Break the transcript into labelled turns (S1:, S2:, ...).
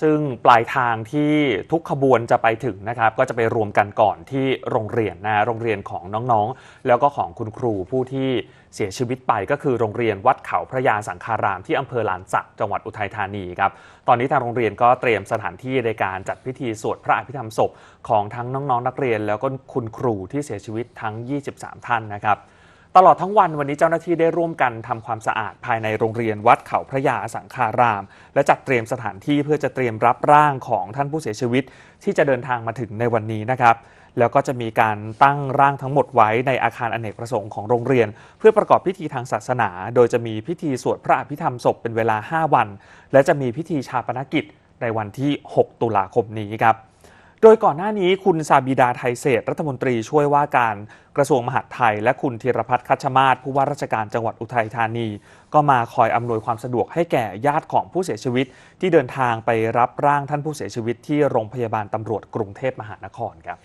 S1: ซึ่งปลายทางที่ทุกขบวนจะไปถึงนะครับ ก็จะไปรวมกันก่อนที่โรงเรียนนะโรงเรียนของน้องๆ แล้วก็ของคุณครูผู้ที่เสียชีวิตไปก็คือโรงเรียนวัดเขาพระยาสังคารามที่อำเภอลานสักจังหวัดอุทัยธานีครับตอนนี้ทางโรงเรียนก็เตรียมสถานที่ในการจัดพิธีสวดพระอภิธรรมศพของทั้งน้องๆนักเรียน แล้วก็คุณครูที่เสียชีวิตทั้ง 23 ท่านนะครับ ตลอดทั้งวันวันนี้เจ้าหน้าที่ได้ร่วมกันทำความสะอาดภายในโรงเรียนวัดเขาพระยาสังคาราม และจัดเตรียมสถานที่เพื่อจะเตรียมรับร่างของท่านผู้เสียชีวิต ที่จะเดินทางมาถึงในวันนี้นะครับแล้วก็จะมีการตั้งร่างทั้งหมดไว้ในอาคารอเนกประสงค์ของโรงเรียน เพื่อประกอบพิธีทางศาสนา โดยจะมีพิธีสวดพระอภิธรรมศพเป็นเวลา 5 วัน และจะมีพิธีชาปนกิจในวันที่ 6 ตุลาคมนี้ครับ โดยก่อนหน้านี้คุณซาบิดาไทยเศษรัฐมนตรีช่วยว่าการกระทรวงมหาดไทย และคุณธีรพัฒน์คัชมาศผู้ว่าราชการจังหวัดอุทัยธานี ก็มาคอยอำนวยความสะดวกให้แก่ญาติของผู้เสียชีวิต ที่เดินทางไปรับร่างท่านผู้เสียชีวิตที่โรงพยาบาลตำรวจกรุงเทพมหานครครับ